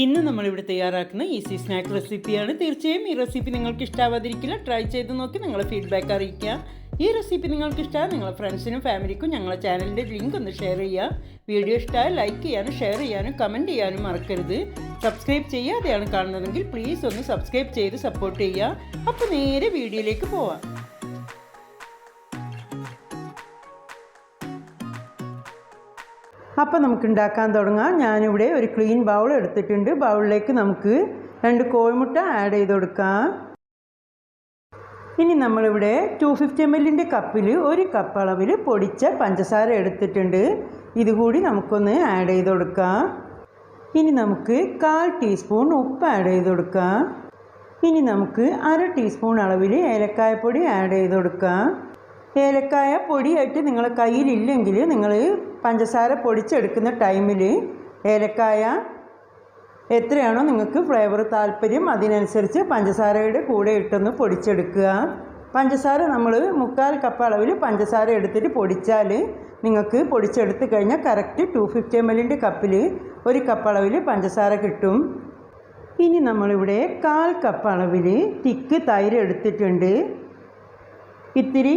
ഇന്ന് നമ്മളിവിടെ തയ്യാറാക്കുന്ന ഈസി സ്നാക്ക് റെസിപ്പിയാണ്. തീർച്ചയായും ഈ റെസിപ്പി നിങ്ങൾക്ക് ഇഷ്ടാവാതിരിക്കില്ല. ട്രൈ ചെയ്ത് നോക്കി നിങ്ങളെ ഫീഡ്ബാക്ക് അറിയിക്കുക ഈ റെസിപ്പി നിങ്ങൾക്ക് ഇഷ്ടമാണ് നിങ്ങളെ ഫ്രണ്ട്സിനും ഫാമിലിക്കും ഞങ്ങളെ ചാനലിന്റെ ലിങ്ക് ഒന്ന് ഷെയർ ചെയ്യുക. വീഡിയോ ഇഷ്ടമായ ലൈക്ക് ചെയ്യാനും ഷെയർ ചെയ്യാനും കമന്റ് ചെയ്യാനും മറക്കരുത്. സബ്സ്ക്രൈബ് ചെയ്യാതെയാണ് കാണുന്നതെങ്കിൽ പ്ലീസ് ഒന്ന് സബ്സ്ക്രൈബ് ചെയ്ത് സപ്പോർട്ട് ചെയ്യുക. അപ്പോൾ നേരെ വീഡിയോയിലേക്ക് പോവാം. അപ്പോൾ നമുക്ക് ഉണ്ടാക്കാൻ തുടങ്ങാം. ഞാനിവിടെ ഒരു ക്ലീൻ ബൗൾ എടുത്തിട്ടുണ്ട്. ബൗളിലേക്ക് നമുക്ക് രണ്ട് കോഴിമുട്ട ആഡ് ചെയ്ത് കൊടുക്കാം. ഇനി നമ്മളിവിടെ ടു ഫിഫ്റ്റി എം എല്ലിന്റെ കപ്പിൽ ഒരു കപ്പ് അളവിൽ പൊടിച്ച പഞ്ചസാര എടുത്തിട്ടുണ്ട്. ഇതുകൂടി നമുക്കൊന്ന് ആഡ് ചെയ്ത് കൊടുക്കാം. ഇനി നമുക്ക് കാൽ ടീസ്പൂൺ ഉപ്പ് ആഡ് ചെയ്ത് കൊടുക്കാം. ഇനി നമുക്ക് അര ടീസ്പൂൺ അളവിൽ ഏലക്കായപ്പൊടി ആഡ് ചെയ്ത് കൊടുക്കാം. ഏലക്കായ പൊടിയായിട്ട് നിങ്ങളെ കയ്യിലില്ലെങ്കിൽ നിങ്ങൾ പഞ്ചസാര പൊടിച്ചെടുക്കുന്ന ടൈമിൽ ഏലക്കായ എത്രയാണോ നിങ്ങൾക്ക് ഫ്ലേവർ താല്പര്യം അതിനനുസരിച്ച് പഞ്ചസാരയുടെ കൂടെ ഇട്ടൊന്ന് പൊടിച്ചെടുക്കുക. പഞ്ചസാര നമ്മൾ മുക്കാൽ കപ്പ് അളവിൽ പഞ്ചസാര എടുത്തിട്ട് പൊടിച്ചാൽ നിങ്ങൾക്ക് പൊടിച്ചെടുത്ത് കഴിഞ്ഞാൽ കറക്റ്റ് ടു ഫിഫ്റ്റി എം എല്ലിന്റെ കപ്പിൽ ഒരു കപ്പ് അളവിൽ പഞ്ചസാര കിട്ടും. ഇനി നമ്മളിവിടെ കാൽ കപ്പ് അളവിൽ തിക്ക് തൈര് എടുത്തിട്ടുണ്ട്. ഇത്തിരി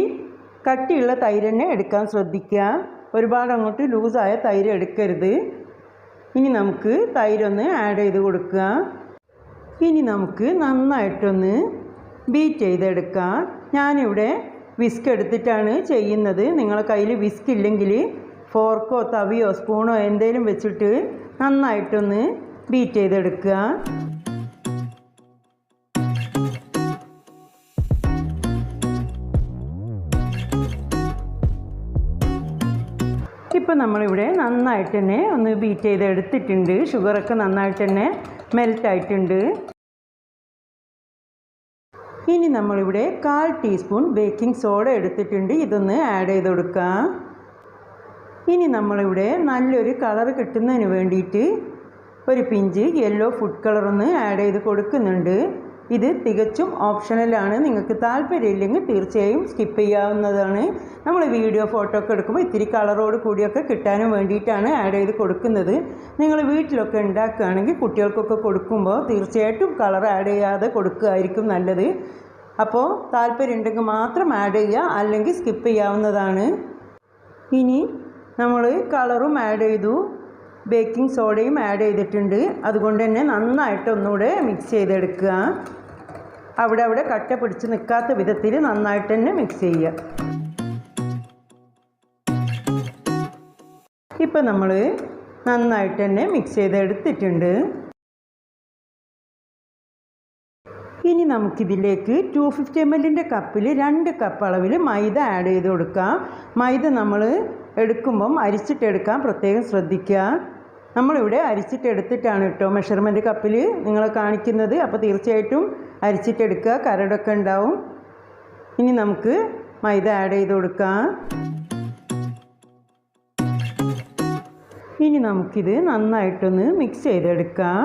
കട്ടിയുള്ള തൈര് തന്നെ എടുക്കാൻ ശ്രദ്ധിക്കുക. ഒരുപാട് അങ്ങോട്ട് ലൂസായ തൈര് എടുക്കരുത്. ഇനി നമുക്ക് തൈരൊന്ന് ആഡ് ചെയ്ത് കൊടുക്കുക. ഇനി നമുക്ക് നന്നായിട്ടൊന്ന് ബീറ്റ് ചെയ്തെടുക്കാം. ഞാനിവിടെ വിസ്ക് എടുത്തിട്ടാണ് ചെയ്യുന്നത്. നിങ്ങളെ കയ്യിൽ വിസ്ക് ഇല്ലെങ്കിൽ ഫോർക്കോ തവിയോ സ്പൂണോ എന്തെങ്കിലും വെച്ചിട്ട് നന്നായിട്ടൊന്ന് ബീറ്റ് ചെയ്തെടുക്കുക. ഇപ്പോൾ നമ്മളിവിടെ നന്നായിട്ട് തന്നെ ഒന്ന് ബീറ്റ് ചെയ്ത് എടുത്തിട്ടുണ്ട് ഷുഗറൊക്കെ നന്നായിട്ട് തന്നെ മെൽറ്റായിട്ടുണ്ട് ഇനി നമ്മളിവിടെ കാൽ ടീസ്പൂൺ ബേക്കിംഗ് സോഡ എടുത്തിട്ടുണ്ട്. ഇതൊന്ന് ആഡ് ചെയ്ത് കൊടുക്കാം. ഇനി നമ്മളിവിടെ നല്ലൊരു കളർ കിട്ടുന്നതിന് വേണ്ടിയിട്ട് ഒരു പിഞ്ച് യെല്ലോ ഫുഡ് കളറൊന്ന് ആഡ് ചെയ്ത് കൊടുക്കുന്നുണ്ട്. ഇത് തികച്ചും ഓപ്ഷണലാണ് നിങ്ങൾക്ക് താല്പര്യമില്ലെങ്കിൽ തീർച്ചയായും സ്കിപ്പ് ചെയ്യാവുന്നതാണ്. നമ്മൾ വീഡിയോ ഫോട്ടോ ഒക്കെ എടുക്കുമ്പോൾ ഇത്തിരി കളറോട് കൂടിയൊക്കെ കിട്ടാനും വേണ്ടിയിട്ടാണ് ആഡ് ചെയ്ത് കൊടുക്കുന്നത്. നിങ്ങൾ വീട്ടിലൊക്കെ ഉണ്ടാക്കുകയാണെങ്കിൽ കുട്ടികൾക്കൊക്കെ കൊടുക്കുമ്പോൾ തീർച്ചയായിട്ടും കളർ ആഡ് ചെയ്യാതെ കൊടുക്കുകയായിരിക്കും നല്ലത്. അപ്പോൾ താല്പര്യം ഉണ്ടെങ്കിൽ മാത്രം ആഡ് ചെയ്യുക അല്ലെങ്കിൽ സ്കിപ്പ് ചെയ്യാവുന്നതാണ്. ഇനി നമ്മൾ കളറും ആഡ് ചെയ്തു. ബേക്കിംഗ് സോഡയും ആഡ് ചെയ്തിട്ടുണ്ട്. അതുകൊണ്ട് തന്നെ നന്നായിട്ട് ഒന്നുകൂടെ മിക്സ് ചെയ്തെടുക്കുക. അവിടെ അവിടെ കട്ട പിടിച്ച് നിൽക്കാത്ത വിധത്തിൽ നന്നായിട്ട് തന്നെ മിക്സ് ചെയ്യുക. ഇപ്പം നമ്മൾ നന്നായിട്ട് തന്നെ മിക്സ് ചെയ്തെടുത്തിട്ടുണ്ട്. ഇനി നമുക്കിതിലേക്ക് ടു ഫിഫ്റ്റി എം എല്ലിന്റെ കപ്പിൽ രണ്ട് കപ്പ് അളവിൽ മൈദ ആഡ് ചെയ്ത് കൊടുക്കാം. മൈദ നമ്മൾ എടുക്കുമ്പം അരിച്ചിട്ടെടുക്കാൻ പ്രത്യേകം ശ്രദ്ധിക്കുക. നമ്മളിവിടെ അരിച്ചിട്ടെടുത്തിട്ടാണ് കേട്ടോ മെഷർമെന്റ് കപ്പിൽ നിങ്ങൾ കാണിക്കുന്നത്. അപ്പോൾ തീർച്ചയായിട്ടും അരിച്ചിട്ടെടുക്കുക. കരടൊക്കെ ഉണ്ടാവും. ഇനി നമുക്ക് മൈദ ആഡ് ചെയ്ത് കൊടുക്കാം. ഇനി നമുക്കിത് നന്നായിട്ടൊന്ന് മിക്സ് ചെയ്തെടുക്കാം.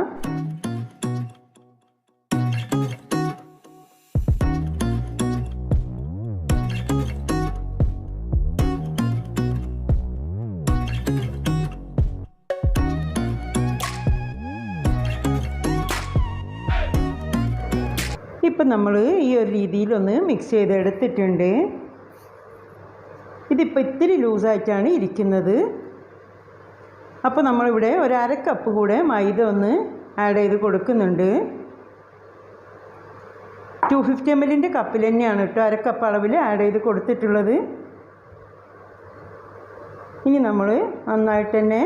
ഇപ്പം നമ്മൾ ഈ ഒരു രീതിയിലൊന്ന് മിക്സ് ചെയ്തെടുത്തിട്ടുണ്ട്. ഇതിപ്പോൾ ഇത്തിരി ലൂസായിട്ടാണ് ഇരിക്കുന്നത്. അപ്പോൾ നമ്മളിവിടെ ഒരു അര കപ്പ് കൂടെ മൈദ ഒന്ന് ആഡ് ചെയ്ത് കൊടുക്കുന്നുണ്ട്. ടു ഫിഫ്റ്റി എം എല്ലിന്റെ കപ്പിൽ തന്നെയാണ് കേട്ടോ അര കപ്പ് അളവിൽ ആഡ് ചെയ്ത് കൊടുത്തിട്ടുള്ളത്. ഇനി നമ്മൾ നന്നായിട്ട് തന്നെ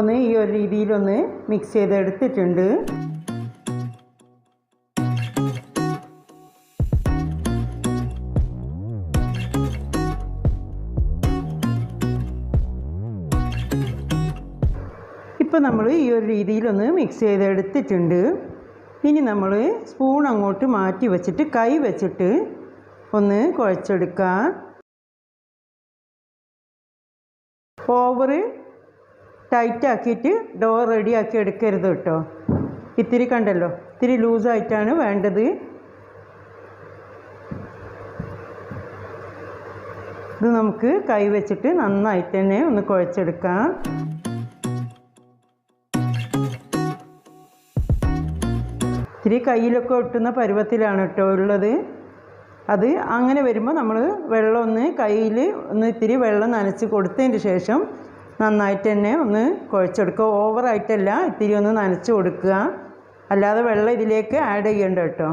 ഒന്ന് ഈ ഒരു രീതിയിലൊന്ന് മിക്സ് ചെയ്തെടുത്തിട്ടുണ്ട്. ഇപ്പോൾ നമ്മൾ ഈ ഒരു രീതിയിലൊന്ന് മിക്സ് ചെയ്തെടുത്തിട്ടുണ്ട്. ഇനി നമ്മൾ സ്പൂൺ അങ്ങോട്ട് മാറ്റി വെച്ചിട്ട് കൈ വെച്ചിട്ട് ഒന്ന് കുഴച്ചെടുക്കാം. ഓവർ ടൈറ്റാക്കിയിട്ട് ഡോ റെഡിയാക്കി എടുക്കരുത് കേട്ടോ. ഇത്തിരി കണ്ടല്ലോ ഇത്തിരി ലൂസായിട്ടാണ് വേണ്ടത്. ഇത് നമുക്ക് കൈ വെച്ചിട്ട് നന്നായിട്ട് തന്നെ ഒന്ന് കുഴച്ചെടുക്കാം. ഇത്തിരി കയ്യിലൊക്കെ ഒട്ടുന്ന പരുവത്തിലാണ് കേട്ടോ ഉള്ളത്. അത് അങ്ങനെ വരുമ്പോൾ നമ്മൾ വെള്ളം ഒന്ന് കയ്യിൽ ഒന്ന് ഇത്തിരി വെള്ളം നനച്ച് കൊടുത്തതിന് ശേഷം നന്നായിട്ട് തന്നെ ഒന്ന് കുഴച്ചെടുക്കുക. ഓവറായിട്ടല്ല ഇത്തിരി ഒന്ന് നനച്ച് കൊടുക്കുക. അല്ലാതെ വെള്ളം ഇതിലേക്ക് ആഡ് ചെയ്യേണ്ട കേട്ടോ.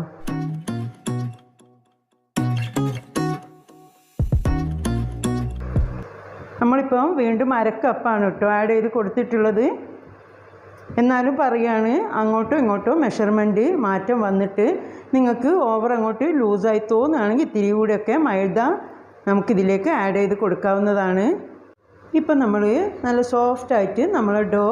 നമ്മളിപ്പം വീണ്ടും അരക്കപ്പാണ് കേട്ടോ ആഡ് ചെയ്ത് കൊടുത്തിട്ടുള്ളത്. എന്നാലും പറയുകയാണ് അങ്ങോട്ടും ഇങ്ങോട്ടും മെഷർമെന്റ് മാറ്റം വന്നിട്ട് നിങ്ങൾക്ക് ഓവർ അങ്ങോട്ട് ലൂസായി തോന്നുകയാണെങ്കിൽ ഇത്തിരി കൂടെയൊക്കെ മൈദ നമുക്കിതിലേക്ക് ആഡ് ചെയ്ത് കൊടുക്കാവുന്നതാണ്. ഇപ്പം നമ്മൾ നല്ല സോഫ്റ്റായിട്ട് നമ്മൾ ഡോ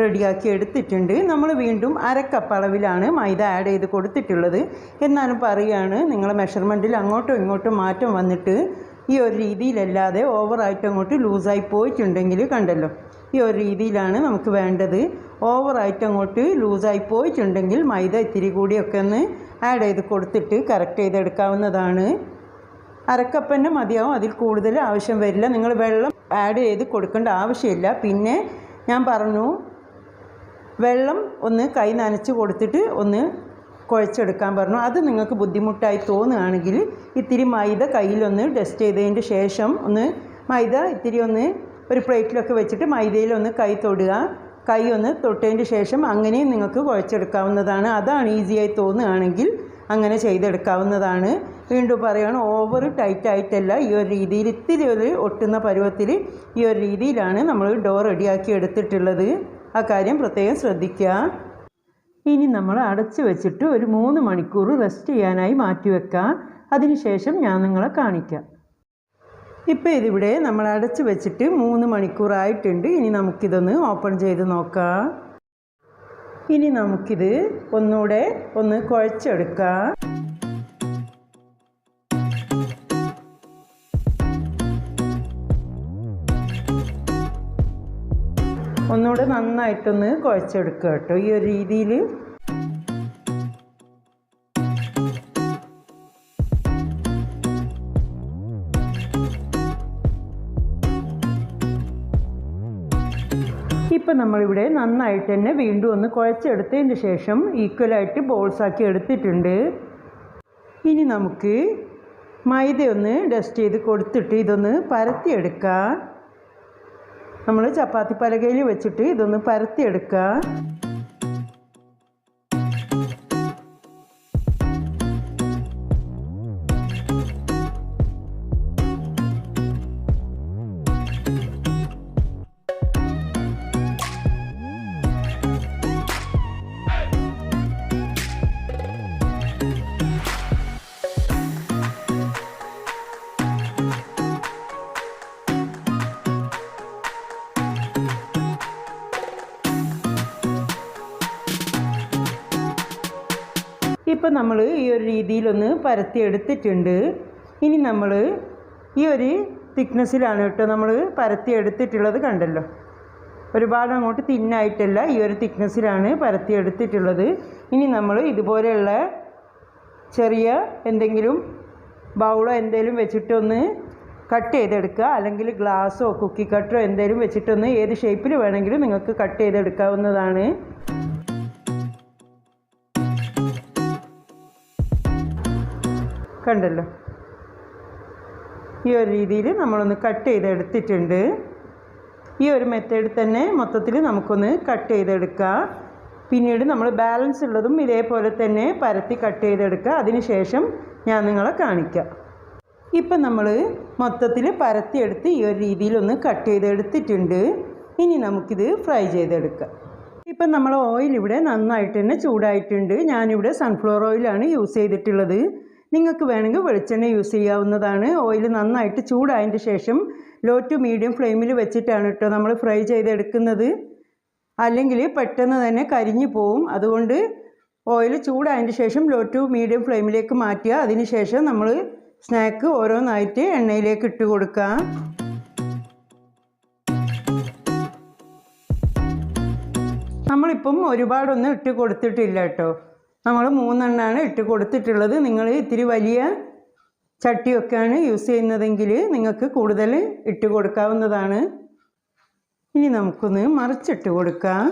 റെഡിയാക്കി എടുത്തിട്ടുണ്ട്. നമ്മൾ വീണ്ടും അരക്കപ്പ് അളവിലാണ് മൈദ ആഡ് ചെയ്ത് കൊടുത്തിട്ടുള്ളത്. എന്നാലും പറയുകയാണ് നിങ്ങളെ മെഷർമെന്റിൽ അങ്ങോട്ടും ഇങ്ങോട്ടും മാറ്റം വന്നിട്ട് ഈ ഒരു രീതിയിലല്ലാതെ ഓവറായിട്ട് അങ്ങോട്ട് ലൂസായി പോയിട്ടുണ്ടെങ്കിൽ കണ്ടല്ലോ. ഈ ഒരു രീതിയിലാണ് നമുക്ക് വേണ്ടത്. ഓവറായിട്ട് അങ്ങോട്ട് ലൂസായി പോയിട്ടുണ്ടെങ്കിൽ മൈദ ഇത്തിരി കൂടിയൊക്കെ ഒന്ന് ആഡ് ചെയ്ത് കൊടുത്തിട്ട് കറക്റ്റ് ചെയ്തെടുക്കാവുന്നതാണ് അരക്കപ്പന്നെ മതിയാവും അതിൽ കൂടുതൽ ആവശ്യം വരില്ല. നിങ്ങൾ വെള്ളം ആഡ് ചെയ്ത് കൊടുക്കേണ്ട ആവശ്യമില്ല. പിന്നെ ഞാൻ പറഞ്ഞു വെള്ളം ഒന്ന് കൈ നനച്ച് കൊടുത്തിട്ട് ഒന്ന് കുഴച്ചെടുക്കാൻ പറഞ്ഞു. അത് നിങ്ങൾക്ക് ബുദ്ധിമുട്ടായി തോന്നുകയാണെങ്കിൽ ഇത്തിരി മൈദ കയ്യിലൊന്ന് ഡസ്റ്റ് ചെയ്തതിന്റെ ശേഷം ഒന്ന് മൈദ ഇത്തിരി ഒന്ന് ഒരു പ്ലേറ്റിലൊക്കെ വെച്ചിട്ട് മൈദയിലൊന്ന് കൈ തൊടുക. കൈ ഒന്ന് തൊട്ടതിന് ശേഷം അങ്ങനെയും നിങ്ങൾക്ക് കുഴച്ചെടുക്കാവുന്നതാണ്. അതാണ് ഈസിയായി തോന്നുകയാണെങ്കിൽ അങ്ങനെ ചെയ്തെടുക്കാവുന്നതാണ്. വീണ്ടും പറയുകയാണ് ഓവർ ടൈറ്റ് ആയിട്ടല്ല ഈ ഒരു രീതിയിൽ ഇത്തിരി ഒരു ഒട്ടുന്ന പരുവത്തിൽ ഈ ഒരു രീതിയിലാണ് നമ്മൾ ഡോ റെഡിയാക്കി എടുത്തിട്ടുള്ളത്. ആ കാര്യം പ്രത്യേകം ശ്രദ്ധിക്കുക. ഇനി നമ്മൾ അടച്ചു വെച്ചിട്ട് ഒരു മൂന്ന് മണിക്കൂർ റെസ്റ്റ് ചെയ്യാനായി മാറ്റി വെക്കാം അതിനുശേഷം ഞാൻ നിങ്ങളെ കാണിക്കാം. ഇപ്പോൾ ഇതിവിടെ നമ്മൾ അടച്ച് വെച്ചിട്ട് മൂന്ന് മണിക്കൂറായിട്ടുണ്ട്. ഇനി നമുക്കിതൊന്ന് ഓപ്പൺ ചെയ്ത് നോക്കാം. ഇനി നമുക്കിത് ഒന്നുകൂടെ ഒന്ന് കുഴച്ചെടുക്കാം. ഒന്നുകൂടെ നന്നായിട്ടൊന്ന് കുഴച്ചെടുക്കുക കേട്ടോ. ഈ ഒരു രീതിയിൽ ഇപ്പം നമ്മളിവിടെ നന്നായിട്ട് തന്നെ വീണ്ടും ഒന്ന് കുഴച്ചെടുത്തതിന് ശേഷം ഈക്വലായിട്ട് ബോൾസാക്കി എടുത്തിട്ടുണ്ട്. ഇനി നമുക്ക് മൈദ ഒന്ന് ഡസ്റ്റ് ചെയ്ത് കൊടുത്തിട്ട് ഇതൊന്ന് പരത്തിയെടുക്കാം. നമ്മൾ ചപ്പാത്തി പലകയിൽ വെച്ചിട്ട് ഇതൊന്ന് പരത്തിയെടുക്കുക ഇപ്പം നമ്മൾ ഈ ഒരു രീതിയിലൊന്ന് പരത്തി എടുത്തിട്ടുണ്ട് ഇനി നമ്മൾ ഈ ഒരു തിക്നെസ്സിലാണ് കേട്ടോ നമ്മൾ പരത്തി എടുത്തിട്ടുള്ളത് കണ്ടല്ലോ. ഒരുപാട് അങ്ങോട്ട് തിന്നായിട്ടല്ല ഈ ഒരു തിക്നെസ്സിലാണ് പരത്തി എടുത്തിട്ടുള്ളത് ഇനി നമ്മൾ ഇതുപോലെയുള്ള ചെറിയ എന്തെങ്കിലും ബൗളോ എന്തെങ്കിലും വെച്ചിട്ടൊന്ന് കട്ട് ചെയ്തെടുക്കുക. അല്ലെങ്കിൽ ഗ്ലാസ്സോ കുക്കി കട്ടറോ എന്തെങ്കിലും വെച്ചിട്ടൊന്ന് ഏത് ഷേപ്പിൽ വേണമെങ്കിലും നിങ്ങൾക്ക് കട്ട് ചെയ്തെടുക്കാവുന്നതാണ്. കണ്ടല്ലോ. ഈ ഒരു രീതിയിൽ നമ്മളൊന്ന് കട്ട് ചെയ്തെടുത്തിട്ടുണ്ട്. ഈ ഒരു മെത്തേഡ് തന്നെ മൊത്തത്തിൽ നമുക്കൊന്ന് കട്ട് ചെയ്തെടുക്കാം. പിന്നീട് നമ്മൾ ബാലൻസ് ഉള്ളതും ഇതേപോലെ തന്നെ പരത്തി കട്ട് ചെയ്തെടുക്കുക. അതിനുശേഷം ഞാൻ നിങ്ങളെ കാണിക്കാം. ഇപ്പം നമ്മൾ മൊത്തത്തിൽ പരത്തിയെടുത്ത് ഈ ഒരു രീതിയിലൊന്ന് കട്ട് ചെയ്തെടുത്തിട്ടുണ്ട്. ഇനി നമുക്കിത് ഫ്രൈ ചെയ്തെടുക്കാം. ഇപ്പം നമ്മൾ ഓയിൽ ഇവിടെ നന്നായിട്ട് തന്നെ ചൂടായിട്ടുണ്ട്. ഞാനിവിടെ സൺഫ്ലവർ ഓയിലാണ് യൂസ് ചെയ്തിട്ടുള്ളത്. നിങ്ങൾക്ക് വേണമെങ്കിൽ വെളിച്ചെണ്ണ യൂസ് ചെയ്യാവുന്നതാണ്. ഓയിൽ നന്നായിട്ട് ചൂടായതിന്റെ ശേഷം ലോ ടു മീഡിയം ഫ്ലെയിമിൽ വെച്ചിട്ടാണ് കേട്ടോ നമ്മൾ ഫ്രൈ ചെയ്തെടുക്കുന്നത്. അല്ലെങ്കിൽ പെട്ടെന്ന് തന്നെ കരിഞ്ഞു പോവും. അതുകൊണ്ട് ഓയിൽ ചൂടായതിന്റെ ശേഷം ലോ ടു മീഡിയം ഫ്ലെയിമിലേക്ക് മാറ്റുക. അതിന് ശേഷം നമ്മൾ സ്നാക്ക് ഓരോന്നായിട്ട് എണ്ണയിലേക്ക് ഇട്ട് കൊടുക്കാം നമ്മളിപ്പം ഒരുപാടൊന്നും ഇട്ട് കൊടുത്തിട്ടില്ല കേട്ടോ നമ്മൾ മൂന്നെണ്ണമാണ് ഇട്ട് കൊടുത്തിട്ടുള്ളത്. നിങ്ങൾ ഇത്തിരി വലിയ ചട്ടിയൊക്കെയാണ് യൂസ് ചെയ്യുന്നതെങ്കിൽ നിങ്ങൾക്ക് കൂടുതൽ ഇട്ട് കൊടുക്കാവുന്നതാണ്. ഇനി നമുക്കൊന്ന് മറിച്ചിട്ട് കൊടുക്കാം.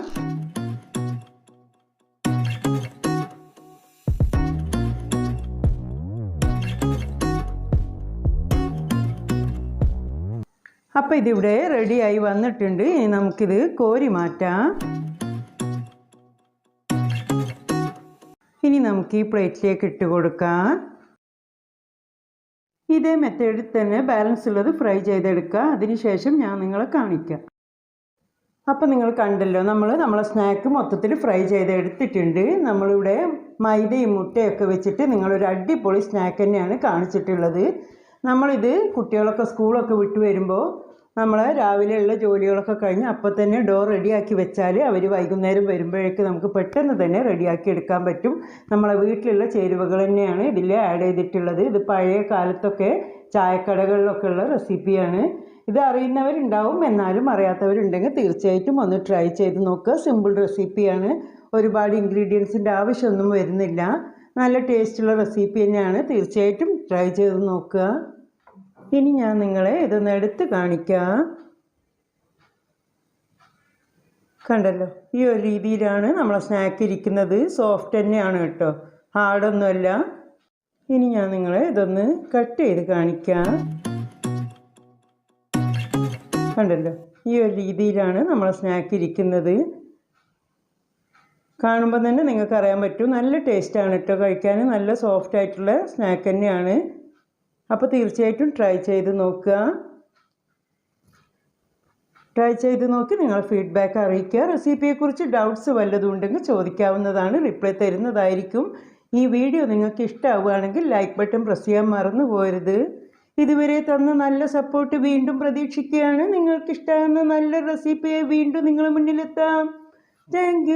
അപ്പോൾ ഇതിവിടെ റെഡിയായി വന്നിട്ടുണ്ട്. ഇനി നമുക്കിത് കോരി മാറ്റാം. ഇനി നമുക്ക് ഈ പ്ലേറ്റിലേക്ക് ഇട്ട് കൊടുക്കാം. ഇതേ മെത്തേഡിൽ തന്നെ ബാലൻസ് ഉള്ളത് ഫ്രൈ ചെയ്തെടുക്കുക. അതിനുശേഷം ഞാൻ നിങ്ങളെ കാണിക്കാം. അപ്പോൾ നിങ്ങൾ കണ്ടല്ലോ നമ്മൾ നമ്മളെ സ്നാക്ക് മൊത്തത്തിൽ ഫ്രൈ ചെയ്തെടുത്തിട്ടുണ്ട്. നമ്മളിവിടെ മൈദയും മുട്ടയൊക്കെ വെച്ചിട്ട് നിങ്ങളൊരു അടിപൊളി സ്നാക്ക് തന്നെയാണ് കാണിച്ചിട്ടുള്ളത്. നമ്മളിത് കുട്ടികളൊക്കെ സ്കൂളൊക്കെ വിട്ട് വരുമ്പോൾ നമ്മൾ രാവിലെയുള്ള ജോലികളൊക്കെ കഴിഞ്ഞ് അപ്പോൾ തന്നെ ഡോർ റെഡിയാക്കി വെച്ചാൽ അവർ വൈകുന്നേരം വരുമ്പോഴേക്ക് നമുക്ക് പെട്ടെന്ന് തന്നെ റെഡിയാക്കി എടുക്കാൻ പറ്റും. നമ്മളെ വീട്ടിലുള്ള ചേരുവകൾ തന്നെയാണ് ഇതിൽ ആഡ് ചെയ്തിട്ടുള്ളത്. ഇത് പഴയ കാലത്തൊക്കെ ചായക്കടകളിലൊക്കെ ഉള്ള റെസിപ്പിയാണ് ഇത് അറിയുന്നവരുണ്ടാവും എന്നാലും അറിയാത്തവരുണ്ടെങ്കിൽ തീർച്ചയായിട്ടും ഒന്ന് ട്രൈ ചെയ്ത് നോക്കുക. സിമ്പിൾ റെസിപ്പിയാണ് ഒരുപാട് ഇൻഗ്രീഡിയൻസിന്റെ ആവശ്യമൊന്നും വരുന്നില്ല. നല്ല ടേസ്റ്റുള്ള റെസിപ്പി തന്നെയാണ്. തീർച്ചയായിട്ടും ട്രൈ ചെയ്ത് നോക്കുക. ഇനി ഞാൻ നിങ്ങളെ ഇതൊന്ന് എടുത്ത് കാണിക്കാം. കണ്ടല്ലോ ഈ ഒരു രീതിയിലാണ് നമ്മളെ സ്നാക്ക് ഇരിക്കുന്നത്. സോഫ്റ്റ് തന്നെയാണ് കേട്ടോ. ഹാർഡൊന്നുമല്ല. ഇനി ഞാൻ നിങ്ങളെ ഇതൊന്ന് കട്ട് ചെയ്ത് കാണിക്കാം. കണ്ടല്ലോ ഈ ഒരു രീതിയിലാണ് നമ്മളെ സ്നാക്ക് ഇരിക്കുന്നത്. കാണുമ്പോൾ തന്നെ നിങ്ങൾക്ക് അറിയാൻ പറ്റും. നല്ല ടേസ്റ്റാണ് കേട്ടോ കഴിക്കാൻ. നല്ല സോഫ്റ്റ് ആയിട്ടുള്ള സ്നാക്ക് തന്നെയാണ്. അപ്പോൾ തീർച്ചയായിട്ടും ട്രൈ ചെയ്ത് നോക്കുക. ട്രൈ ചെയ്ത് നോക്കി നിങ്ങൾ ഫീഡ്ബാക്ക് അറിയിക്കുക. റെസിപ്പിയെക്കുറിച്ച് ഡൗട്ട്സ് വല്ലതും ഉണ്ടെങ്കിൽ ചോദിക്കാവുന്നതാണ് റിപ്ലൈ തരുന്നതായിരിക്കും. ഈ വീഡിയോ നിങ്ങൾക്ക് ഇഷ്ടമാവുകയാണെങ്കിൽ ലൈക്ക് ബട്ടൺ പ്രസ് ചെയ്യാൻ മറന്നു പോരുത്. ഇതുവരെ തന്ന നല്ല സപ്പോർട്ട് വീണ്ടും പ്രതീക്ഷിക്കുകയാണ്. നിങ്ങൾക്ക് ഇഷ്ടമാകുന്ന നല്ല റെസിപ്പിയെ വീണ്ടും നിങ്ങളുടെ മുന്നിലെത്താം. താങ്ക്